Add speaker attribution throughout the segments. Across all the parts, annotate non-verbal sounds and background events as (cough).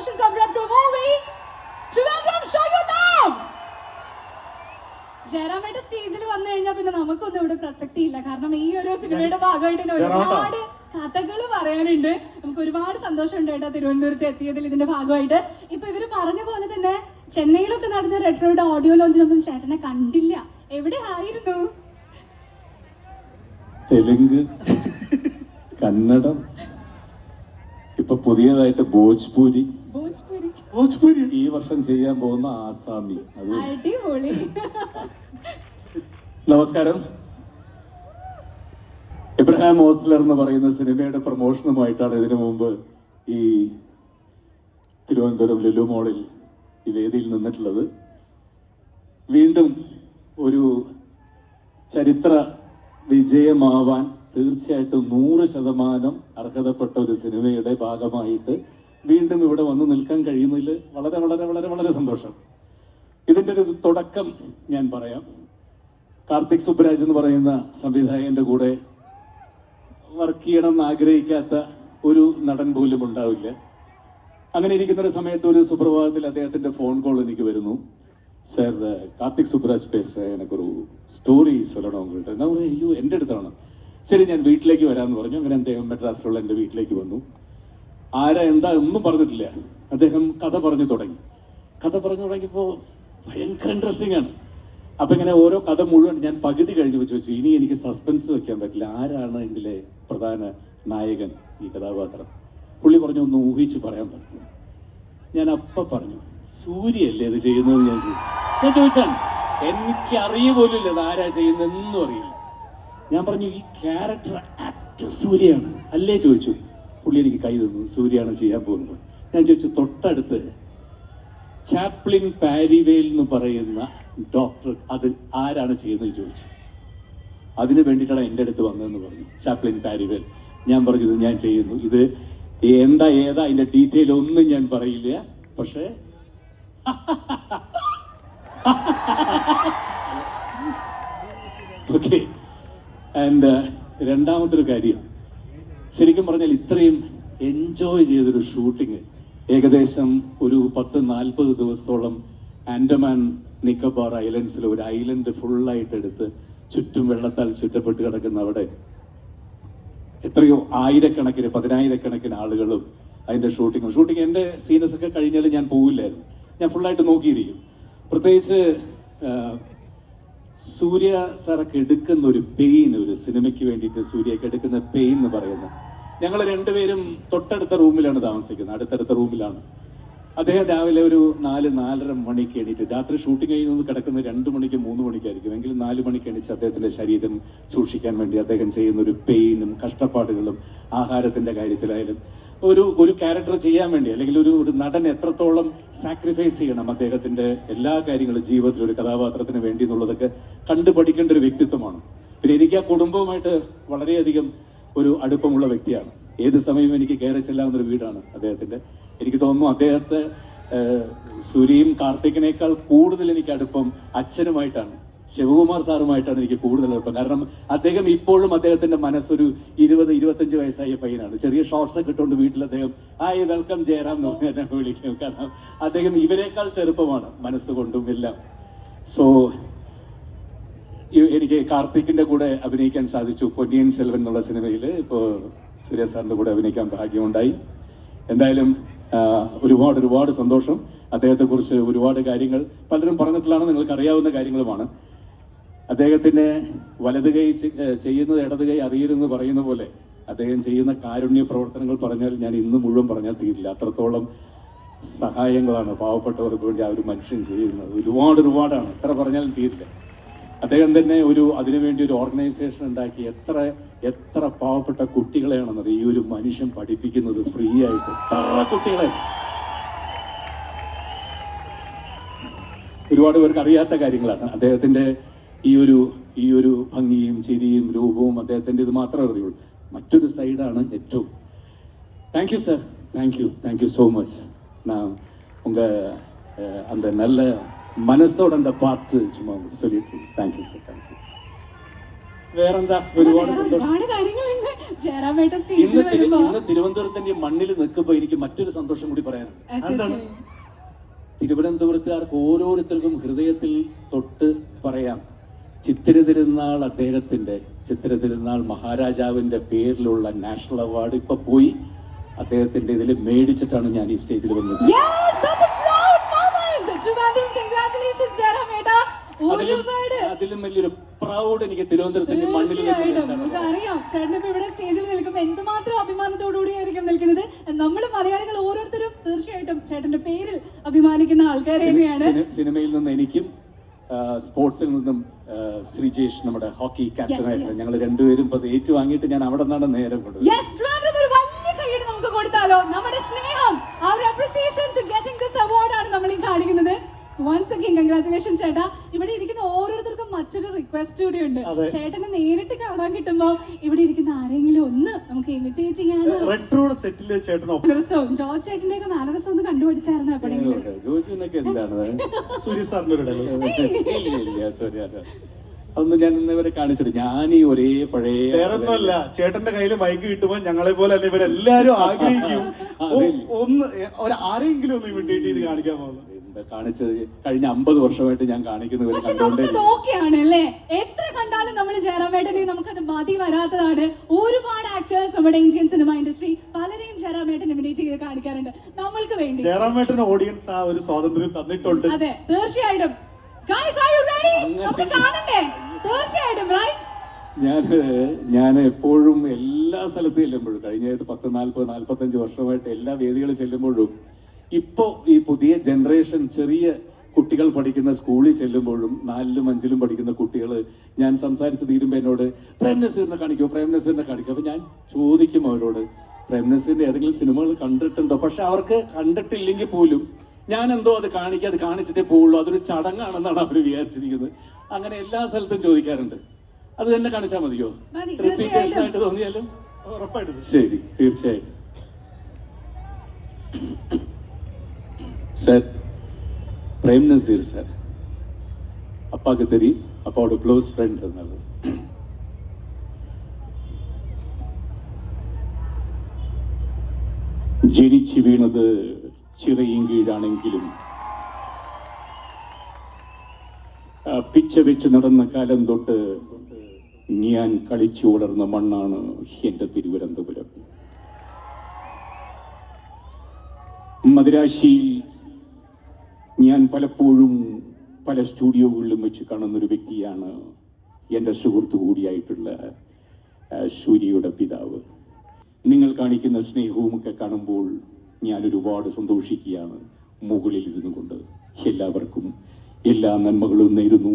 Speaker 1: promotions of Rep. Movie. Trivandrum, show your love! ജയറാമേട്ട സ്റ്റേജിൽ വന്നു കഴിഞ്ഞാൽ പിന്നെ നമുക്കൊന്നും ഇവിടെ പ്രസക്തി ഇല്ല കാരണം ഈ ഒരു സിനിമയുടെ ഭാഗമായിട്ട് തന്നെ ഒരുപാട് കഥകൾ പറയാനുണ്ട് നമുക്ക് ഒരുപാട് സന്തോഷമുണ്ട് കേട്ടോ തിരുവനന്തപുരത്ത് എത്തിയതിൽ ഇതിന്റെ ഭാഗമായിട്ട് ഇപ്പൊ ഇവർ പറഞ്ഞ പോലെ തന്നെ ചെന്നൈയിലൊക്കെ നടന്ന റെട്രോയുടെ ഓഡിയോ ലോഞ്ചിനൊന്നും ചേട്ടനെ കണ്ടില്ല എവിടെ ആയിരുന്നു
Speaker 2: തെലുങ്ക് കന്നഡം ഇപ്പൊ പുതിയതായിട്ട് ഭോജ്പൂരി
Speaker 1: ഭോജ്പുരി.
Speaker 3: ഭോജ്പൂരി.
Speaker 2: ഈ വർഷം ചെയ്യാൻ പോകുന്ന ആസാമി. അത്
Speaker 1: അടിപൊളി.
Speaker 2: നമസ്കാരം. ഇബ്രഹാം ഓസ്ലർ എന്ന് പറയുന്ന സിനിമയുടെ പ്രൊമോഷനുമായിട്ടാണ് ഇതിനു മുമ്പ് ഈ തിരുവനന്തപുരം ലുലു മോളിൽ ഈ വേദിയിൽ നിന്നിട്ടുള്ളത്. വീണ്ടും ഒരു ചരിത്ര വിജയമാവാൻ തീർച്ചയായിട്ടും നൂറ് ശതമാനം അർഹതപ്പെട്ട ഒരു സിനിമയുടെ ഭാഗമായിട്ട് വീണ്ടും ഇവിടെ വന്ന് നിൽക്കാൻ കഴിയുന്നതിൽ വളരെ വളരെ വളരെ വളരെ സന്തോഷം. ഇതിന്റെ ഒരു തുടക്കം ഞാൻ പറയാം. കാർത്തിക് സുബ്രാജ് എന്ന് പറയുന്ന സംവിധായകന്റെ കൂടെ വർക്ക് ചെയ്യണം എന്ന് ആഗ്രഹിക്കാത്ത ഒരു നടൻ പോലും ഉണ്ടാവില്ല. അങ്ങനെ ഇരിക്കുന്ന ഒരു സമയത്ത് ഒരു സുപ്രഭാതത്തിൽ അദ്ദേഹത്തിന്റെ ഫോൺ കോൾ എനിക്ക് വരുന്നു. സർ കാർത്തിക് സുബ്രാജ് പേസ് എനിക്കൊരു സ്റ്റോറി ചൊല്ലണം കേട്ടോ ഞാൻ അയ്യോ എന്റെ അടുത്താണ്. ശരി ഞാൻ വീട്ടിലേക്ക് വരാമെന്ന് പറഞ്ഞു. അങ്ങനെ അദ്ദേഹം മെഡ്രാസിലുള്ള എന്റെ വീട്ടിലേക്ക് വന്നു. ആരാ എന്താ ഒന്നും പറഞ്ഞിട്ടില്ല. അദ്ദേഹം കഥ പറഞ്ഞു തുടങ്ങി. കഥ പറഞ്ഞു തുടങ്ങിയപ്പോൾ ഭയങ്കര ഇൻട്രസ്റ്റിംഗ് ആണ്. അപ്പൊ ഇങ്ങനെ ഓരോ കഥ മുഴുവൻ ഞാൻ പകുതി കഴിഞ്ഞ് വെച്ച് വെച്ചു. ഇനി എനിക്ക് സസ്പെൻസ് വെക്കാൻ പറ്റില്ല. ആരാണ് ഇതിലെ പ്രധാന നായകൻ ഈ കഥാപാത്രം? പുള്ളി പറഞ്ഞു ഒന്ന് ഊഹിച്ച് പറയാൻ പറഞ്ഞു. ഞാൻ അപ്പ പറഞ്ഞു സൂര്യല്ലേ ഇത് ചെയ്യുന്നത് ഞാൻ ചോദിച്ചു. ഞാൻ ചോദിച്ചാണ് എനിക്ക് അറിയ പോലും ഇല്ല ഇത് ആരാ ചെയ്യുന്നതെന്നും അറിയില്ല. ഞാൻ പറഞ്ഞു ഈ ക്യാരക്ടർ ആക്ടർ സൂര്യയാണ്. അല്ലേ ചോദിച്ചു. പുള്ളി എനിക്ക് കൈ തന്നു. സൂര്യാണ് ചെയ്യാൻ പോകുന്നത്. ഞാൻ ചോദിച്ചു തൊട്ടടുത്ത് ചാപ്ലിൻ പാരിവേൽ എന്ന് പറയുന്ന ഡോക്ടർ അത് ആരാണ് ചെയ്യുന്നത് ചോദിച്ചു. അതിന് വേണ്ടിയിട്ടാണ് എന്റെ അടുത്ത് വന്നതെന്ന് പറഞ്ഞു ചാപ്ലിൻ പാരിവേൽ. ഞാൻ പറഞ്ഞു ഇത് ഞാൻ ചെയ്യുന്നു. ഇത് എന്താ ഏതാ? അതിന്റെ ഡീറ്റെയിൽ ഒന്നും ഞാൻ പറയില്ല. പക്ഷേ (laughs) ഓക്കെ ആൻഡ് രണ്ടാമത്തെ ഒരു കാര്യം. ശരിക്കും പറഞ്ഞാൽ ഇത്രയും എൻജോയ് ചെയ്തൊരു ഷൂട്ടിങ് ഏകദേശം ഒരു പത്ത് നാൽപ്പത് ദിവസത്തോളം ആൻഡമാൻ നിക്കബാർ ഐലൻഡ്സിൽ ഒരു ഐലൻഡ് ഫുള്ളായിട്ട് എടുത്ത് ചുറ്റും വെള്ളത്താൽ ചുറ്റപ്പെട്ട് കിടക്കുന്ന അവിടെ എത്രയോ ആയിരക്കണക്കിന് പതിനായിരക്കണക്കിന് ആളുകളും അതിന്റെ ഷൂട്ടിങ് ഷൂട്ടിങ് എന്റെ സീനസ് ഒക്കെ കഴിഞ്ഞാൽ ഞാൻ പോവില്ലായിരുന്നു. ഞാൻ ഫുള്ളായിട്ട് നോക്കിയിരിക്കും. പ്രത്യേകിച്ച് സൂര്യ സാറൊക്കെ എടുക്കുന്ന ഒരു പെയിൻ ഒരു സിനിമയ്ക്ക് വേണ്ടിയിട്ട് സൂര്യക്ക് എടുക്കുന്ന പെയിൻ എന്ന് പറയുന്നത് ഞങ്ങൾ രണ്ടുപേരും തൊട്ടടുത്ത റൂമിലാണ് താമസിക്കുന്നത് അടുത്തടുത്ത റൂമിലാണ്. അദ്ദേഹം രാവിലെ ഒരു നാല് നാലര മണിക്ക് എണീറ്റ് രാത്രി ഷൂട്ടിംഗ് കഴിഞ്ഞൊന്ന് കിടക്കുന്ന രണ്ട് മണിക്ക് മൂന്ന് മണിക്കായിരിക്കും. എങ്കിലും നാല് മണിക്ക് എണീച്ച് അദ്ദേഹത്തിന്റെ ശരീരം സൂക്ഷിക്കാൻ വേണ്ടി അദ്ദേഹം ചെയ്യുന്ന ഒരു പെയിനും കഷ്ടപ്പാടുകളും ആഹാരത്തിന്റെ കാര്യത്തിലായാലും. ഒരു ഒരു ക്യാരക്ടർ ചെയ്യാൻ വേണ്ടി അല്ലെങ്കിൽ ഒരു ഒരു നടൻ എത്രത്തോളം സാക്രിഫൈസ് ചെയ്യണം അദ്ദേഹത്തിന്റെ എല്ലാ കാര്യങ്ങളും ജീവിതത്തിൽ ഒരു കഥാപാത്രത്തിന് വേണ്ടി എന്നുള്ളതൊക്കെ കണ്ടു പഠിക്കേണ്ട ഒരു വ്യക്തിത്വമാണ്. പിന്നെ എനിക്ക് ആ കുടുംബവുമായിട്ട് വളരെയധികം ഒരു അടുപ്പമുള്ള വ്യക്തിയാണ്. ഏത് സമയവും എനിക്ക് കയറി ചെല്ലാവുന്ന ഒരു വീടാണ് അദ്ദേഹത്തിന്റെ. എനിക്ക് തോന്നുന്നു അദ്ദേഹത്തെ സൂര്യയും കാർത്തികിനേക്കാൾ കൂടുതൽ എനിക്ക് അടുപ്പം അച്ഛനുമായിട്ടാണ്. ശിവകുമാർ സാറുമായിട്ടാണ് എനിക്ക് കൂടുതൽ എളുപ്പം കാരണം അദ്ദേഹം ഇപ്പോഴും അദ്ദേഹത്തിന്റെ മനസ്സൊരു ഇരുപത് ഇരുപത്തഞ്ച് വയസ്സായ പയ്യനാണ്. ചെറിയ ഷോർട്സ് ഒക്കെ ഇട്ടുകൊണ്ട് വീട്ടിൽ അദ്ദേഹം ഹായ് വെൽക്കം ജയറാം എന്ന് പറഞ്ഞ് എന്നെ വിളിക്കും. കാരണം അദ്ദേഹം ഇവരെക്കാൾ ചെറുപ്പമാണ് മനസ്സുകൊണ്ടും എല്ലാം. സോ എനിക്ക് കാർത്തിക്കിന്റെ കൂടെ അഭിനയിക്കാൻ സാധിച്ചു. പൊന്നിയൻ സെൽവൻ എന്നുള്ള സിനിമയിൽ ഇപ്പോൾ സൂര്യ സാറിന്റെ കൂടെ അഭിനയിക്കാൻ ഭാഗ്യമുണ്ടായി. എന്തായാലും ഒരുപാട് ഒരുപാട് സന്തോഷം. അദ്ദേഹത്തെക്കുറിച്ച് ഒരുപാട് കാര്യങ്ങൾ പലരും പറഞ്ഞിട്ടുള്ളതാണ് നിങ്ങൾക്ക് അറിയാവുന്ന കാര്യങ്ങളുമാണ്. അദ്ദേഹത്തിന്റെ വലത് കൈ ചെയ്യുന്നത് ഇടത് കൈ അറിയരുതെന്ന് പറയുന്ന പോലെ അദ്ദേഹം ചെയ്യുന്ന കാരുണ്യ പ്രവർത്തനങ്ങൾ പറഞ്ഞാൽ ഞാൻ ഇന്ന് മുഴുവൻ പറഞ്ഞാൽ തീരില്ല. അത്രത്തോളം സഹായങ്ങളാണ് പാവപ്പെട്ടവർക്ക് വേണ്ടി ആ ഒരു മനുഷ്യൻ ചെയ്യുന്നത്. ഒരുപാട് ഒരുപാടാണ്. എത്ര പറഞ്ഞാലും തീരില്ല. അദ്ദേഹം തന്നെ ഒരു അതിനുവേണ്ടി ഒരു ഓർഗനൈസേഷൻ ഉണ്ടാക്കി എത്ര എത്ര പാവപ്പെട്ട കുട്ടികളെയാണെന്നത് ഈ ഒരു മനുഷ്യൻ പഠിപ്പിക്കുന്നത് ഫ്രീ ആയിട്ട്. എത്ര കുട്ടികളെ. ഒരുപാട് പേർക്ക് അറിയാത്ത കാര്യങ്ങളാണ്. അദ്ദേഹത്തിന്റെ ഈ ഒരു ഈ ഒരു ഭംഗിയും ചിരിയും രൂപവും അദ്ദേഹത്തിന്റെ ഇത് മാത്രമേ അറിയുള്ളൂ മറ്റൊരു സൈഡാണ് ഏറ്റവും thank you sir thank you thank you so much நான் உங்கள் அந்த நல்ல மனசோட அந்த பாட்டு சும்மா உங்களுக்கு சொல்லிட்டு தேங்க்யூ சார் தேங்க்யூ വേറെന്താ ഒരുപാട്
Speaker 1: വേറെ
Speaker 2: സന്തോഷം
Speaker 1: ഒരുപാട് കാര്യങ്ങളുണ്ട് ജയറാമേട്ട സ്റ്റേജിൽ
Speaker 2: ഇന്ന് തിരു-
Speaker 1: വരുമ്പോ
Speaker 2: ഇന്ന് തിരുവനന്തപുരത്തിന്റെ മണ്ണിൽ നിൽക്കുമ്പോ എനിക്ക് മറ്റൊരു സന്തോഷം കൂടി പറയാനുണ്ട്
Speaker 3: എന്താണ്?
Speaker 2: തിരുവനന്തപുരത്തുകാർക്ക് ഓരോരുത്തർക്കും ഹൃദയത്തിൽ തൊട്ട് പറയാം ചിത്തിര തിരുനാൾ അദ്ദേഹത്തിന്റെ ചിത്തിര തിരുനാൾ മഹാരാജാവിന്റെ പേരിലുള്ള നാഷണൽ അവാർഡ് ഇപ്പൊ പോയി. അദ്ദേഹത്തിന്റെ ഇതിൽ മേടിച്ചിട്ടാണ് ഞാൻ ഈ സ്റ്റേജിൽ വന്നത്. അതിലും വലിയൊരു പ്രൗഡ് എനിക്ക് തിരുവനന്തപുരത്തിന്റെ മണ്ണിൽ
Speaker 1: അറിയാം ചേട്ടൻ ഇപ്പൊ ഇവിടെ സ്റ്റേജിൽ നിൽക്കുമ്പോൾ എന്തുമാത്രം അഭിമാനത്തോടുകൂടിയായിരിക്കും നിൽക്കുന്നത്? നമ്മൾ മലയാളികൾ ഓരോരുത്തരും തീർച്ചയായിട്ടും ചേട്ടന്റെ പേരിൽ അഭിമാനിക്കുന്ന ആൾക്കാർ തന്നെയാണ്.
Speaker 2: സിനിമയിൽ നിന്ന് എനിക്കും സ്പോർട്സിൽ നിന്നും ശ്രീജേഷ് നമ്മുടെ ഹോക്കി ക്യാപ്റ്റൻ ആയിരുന്നു. ഞങ്ങൾ രണ്ടുപേരും ഇപ്പൊ ഏറ്റു ഏറ്റുവാങ്ങിയിട്ട് ഞാൻ അവിടെ നിന്നാണ് നേരം
Speaker 1: നമുക്ക് കൊടുത്താലോ? നമ്മുടെ സ്നേഹം ആ ഒരു appreciation to getting this award ആണ് നമ്മൾ ഈ കാണിക്കുന്നത്. വൺസ് അഗൈൻ കൺഗ്രാറ്റുലേഷൻ ചേട്ടാ. ഇവിടെ ഇരിക്കുന്ന ഓരോരുത്തർക്കും മറ്റൊരു റിക്വസ്റ്റ് കൂടി ഉണ്ട്. ചേട്ടനെ നേരിട്ട് കാണാൻ കിട്ടുമ്പോ ഇവിടെ ഇരിക്കുന്ന ആരെങ്കിലും ഒന്ന് നമുക്ക് ഇമിറ്റേറ്റ് ചെയ്യാനും
Speaker 3: റെട്രോയുടെ
Speaker 1: മാനറസവും ജോർജ് ചേട്ടന്റെ ഒക്കെ മാനറസം ഒന്ന് കണ്ടുപിടിച്ചായിരുന്നു എപ്പോഴെങ്കിലും?
Speaker 2: എന്താണ്?
Speaker 3: സൂര്യ സാറിന്റെ
Speaker 2: സോറി അതൊന്നും ഞാൻ ഇന്നവരെ കാണിച്ചിട്ട് ഞാൻ ഈ ഒരേ പഴയ
Speaker 3: വേറൊന്നുമല്ല. ചേട്ടന്റെ കയ്യിൽ മൈക്ക് കിട്ടുമ്പോ ഞങ്ങളെ പോലെ തന്നെ ഇവരെല്ലാരും ആഗ്രഹിക്കും. ഒന്ന് ആരെങ്കിലും ഒന്ന് ഇമിറ്റേറ്റ് ചെയ്ത് കാണിക്കാൻ പോകുന്നു.
Speaker 2: എന്താ കാണിച്ചത് കഴിഞ്ഞ അമ്പത് വർഷമായിട്ട് ഞാൻ കാണിക്കുന്ന
Speaker 1: പക്ഷെ
Speaker 2: കണ്ടുകൊണ്ടേ
Speaker 1: നമുക്കത് അല്ലേ എത്ര കണ്ടാലും നമ്മൾ ജയറാമേട്ടനെ നമുക്കത് മതി വരാത്തതാണ്. ഒരുപാട് ആക്ടേഴ്സ് നമ്മുടെ ഇന്ത്യൻ സിനിമ ഇൻഡസ്ട്രി പലരെയും ജയറാമേട്ടൻ ഇമിറ്റേറ്റ് ചെയ്ത് കാണിക്കാറുണ്ട്. നമ്മൾക്ക് വേണ്ടി.
Speaker 3: ജയറാമേട്ടന് ഓഡിയൻസ് ആ ഒരു സ്വാതന്ത്ര്യം തന്നിട്ടുണ്ട്.
Speaker 1: അതെ തീർച്ചയായിട്ടും? നമുക്ക് തീർച്ചയായിട്ടും റൈറ്റ്
Speaker 2: ഞാൻ ഞാൻ എപ്പോഴും എല്ലാ സ്ഥലത്തും ചെല്ലുമ്പോഴും കഴിഞ്ഞായിട്ട് പത്ത് നാൽപ്പത് നാൽപ്പത്തഞ്ച് വർഷമായിട്ട് എല്ലാ വേദികളിൽ ചെല്ലുമ്പോഴും ഇപ്പോ ഈ പുതിയ ജനറേഷൻ ചെറിയ കുട്ടികൾ പഠിക്കുന്ന സ്കൂളിൽ ചെല്ലുമ്പോഴും നാലിലും അഞ്ചിലും പഠിക്കുന്ന കുട്ടികൾ ഞാൻ സംസാരിച്ച് തീരുമ്പോൾ എന്നോട് പ്രേംനസീറിനെ കാണിക്കോ പ്രേംനസീറിനെ കാണിക്കോ. അപ്പൊ ഞാൻ ചോദിക്കും അവരോട് പ്രേംനസീറിന്റെ ഏതെങ്കിലും സിനിമകൾ കണ്ടിട്ടുണ്ടോ? പക്ഷെ അവർക്ക് കണ്ടിട്ടില്ലെങ്കിൽ പോലും ഞാൻ എന്തോ അത് കാണിക്കുക അത് കാണിച്ചിട്ടേ പോവുള്ളൂ. അതൊരു ചടങ്ങാണെന്നാണ് അവർ വിചാരിച്ചിരിക്കുന്നത്. അങ്ങനെ എല്ലാ സ്ഥലത്തും ചോദിക്കാറുണ്ട്. അത് തന്നെ കാണിച്ചാൽ മതിയോ?
Speaker 1: മതി,
Speaker 2: റിപ്പീറ്റേഷൻ. ആയിട്ട് തോന്നിയാലും?
Speaker 3: ഉറപ്പായിട്ടും.
Speaker 2: ശരി തീർച്ചയായിട്ടും. சார் பிரேம் நசீர் சார் அப்பாவுக்கு தெரியும் அப்பாவோட க்ளோஸ் ஃப்ரெண்ட் அதனால ജനിച്ചു വീണത് ചിറയും കീഴാണെങ്കിലും ആ, പിച്ച വെച്ച് നടന്ന കാലം തൊട്ട് ഞാൻ കളിച്ചു വളർന്ന മണ്ണാണ് എന്റെ തിരുവനന്തപുരം മദിരാശിയിൽ ഞാൻ പലപ്പോഴും പല സ്റ്റുഡിയോകളിലും വെച്ച് കാണുന്ന ഒരു വ്യക്തിയാണ് എന്റെ സുഹൃത്തു കൂടിയായിട്ടുള്ള സൂര്യയുടെ പിതാവ്. നിങ്ങൾ കാണിക്കുന്ന സ്നേഹവും ഒക്കെ കാണുമ്പോൾ ഞാൻ ഒരുപാട് സന്തോഷിക്കുകയാണ് മുകളിൽ ഇരുന്നു കൊണ്ട്. എല്ലാവർക്കും എല്ലാ നന്മകളും നേരുന്നു.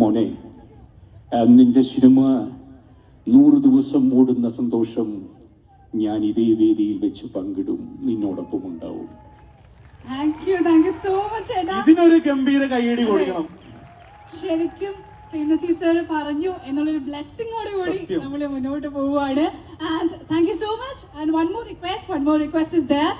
Speaker 2: മോനെ നിന്റെ സിനിമ നൂറ് ദിവസം ഓടുന്ന സന്തോഷം ഞാൻ ഇതേ വേദിയിൽ വെച്ച് പങ്കിടും. നിന്നോടൊപ്പം ഉണ്ടാവും.
Speaker 1: Thank you thank you so much ചേട്ടാ.
Speaker 3: ഇതിനൊരു ഗംഭീര കൈയടി കൊടുക്കണം.
Speaker 1: ശരിക്കും പ്രേംനസി സർ പറഞ്ഞു എന്നുള്ളൊരു ബ്ലെസ്സിങ്ങോട് കൂടി. നമ്മൾ മുന്നോട്ട് പോവുകയാണ്. And thank you so much and one more request one more request is there